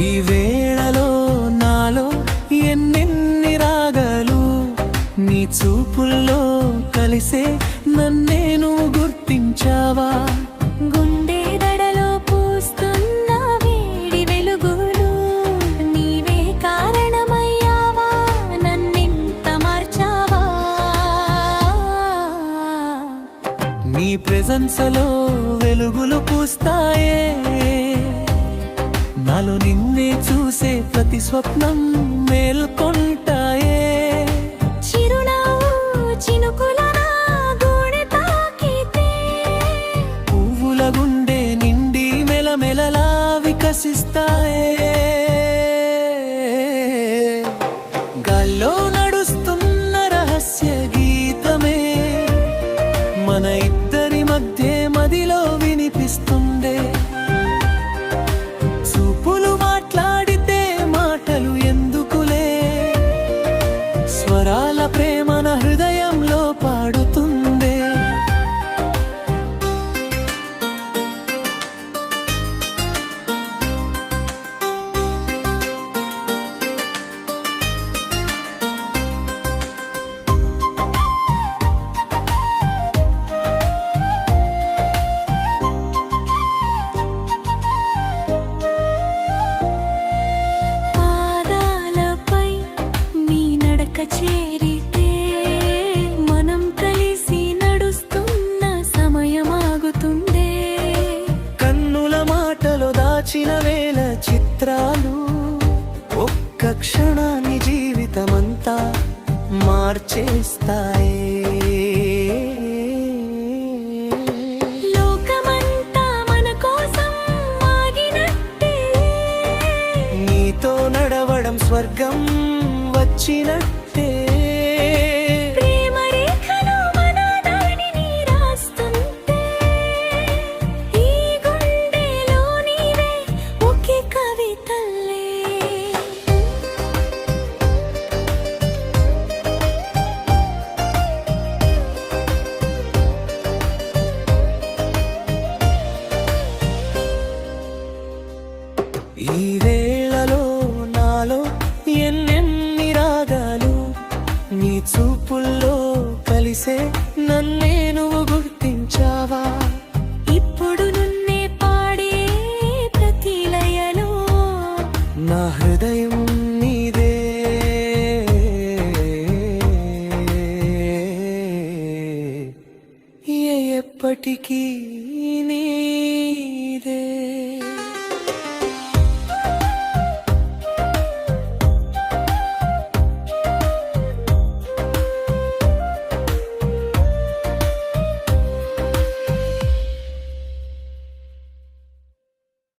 ఈ వేళలో నాలో ఎన్నెన్ని రాగలు నీ చూపుల్లో కలిసే నన్నేను గుర్తించావా? ప్రజన్సలో వేడి వెలుగులు నీవే కారణమయ్యావా? వెలుగులు పూస్తాయి. నాలో నిన్నే చూసే ప్రతి స్వప్నం మేల్కొంటాయే. పువ్వుల గుండె నిండి మెలమెలలా వికసిస్తాయే చేరితే మనం కలిసి నడుస్తున్న సమయమాగుతుందే. కన్నుల మాటలో దాచిన వేల చిత్రాలు ఒక్క క్షణాన్ని జీవితమంతా మార్చేస్తాయి. స్వర్గం వచ్చినట్టే. చూపుల్లో కలిసే నన్నే నువ్వు గుర్తించావా? ఇప్పుడు నున్నే పాడే ప్రతి లయలో నా హృదయం నీదే. ఎప్పటికీ నీ